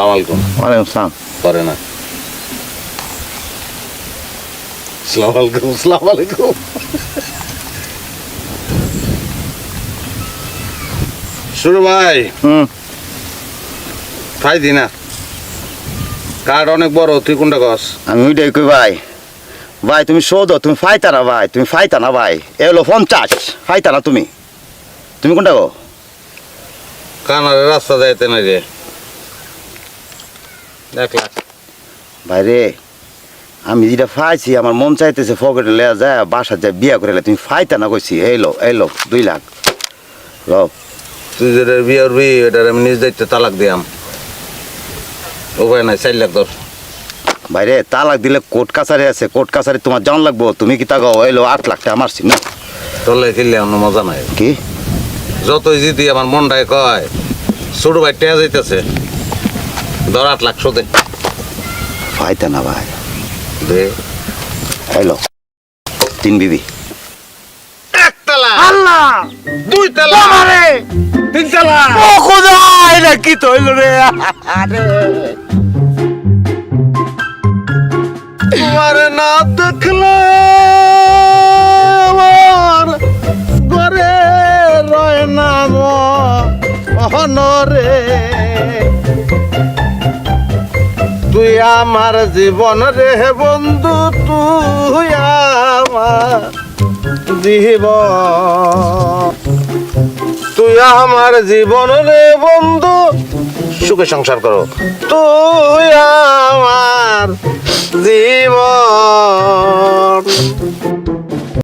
সালাম আলাইকুম ওয়ালাইকুম সালাম করে না সালাম আলাইকুম সালাম আলাইকুম শুরু ভাই হুম। ফাই দি না কার্ড অনেক বড় তুই কোনটা কস আমি ওইটাই কই ভাই ভাই তুমি শোধো তুমি ফাইতা না ভাই তুমি ফাইতা না ভাই এ হলো পঞ্চাশ ফাইতা না তুমি তুমি কোনটা গো কানারে রাস্তা যাইতে নাই রে এক লাখ আমি যেটা ফাইছি আমার মন চাইতেছে ফকেটে লেয়া যায় বাসা যায় বিয়া করে লে। তুমি ফাইতা না কইছি এইলো এইলো দুই লাখ। ল তুই যেটা বিয়ে করবি এটার আমি নিজ দায়িত্বে তালাক দিয়াম। উপায় নাই চার লাখ দর ভাই রে তালাক দিলে কোর্ট কাছারি আছে কোর্ট কাছারি তোমার জান লাগবো। তুমি কি তাকাও এইলো আট লাখ টাকা মারছি না? তোলে কিনলে আমার মজা নাই। কি? যতই জিদি আমার মনটায় কয় ছোট ভাই টেয়া যাইতেছে। ধর আট লাখ শোধে। ফাইতা না ভাই। দে। এইলো তিন বিবি। এক তালা। আল্লাহ! দুই তালা। আমারে তিন তালা। ও খোদা এটা কি তো হইল রে? আরে। তোমার না দেখলে আমার ঘরে রয় না অহনরে তুই আমার জীবন রে বন্ধু, তুই আমার তুই আমার জীবন রে বন্ধু, সুখে সংসার করো। তুই আমার জীবন।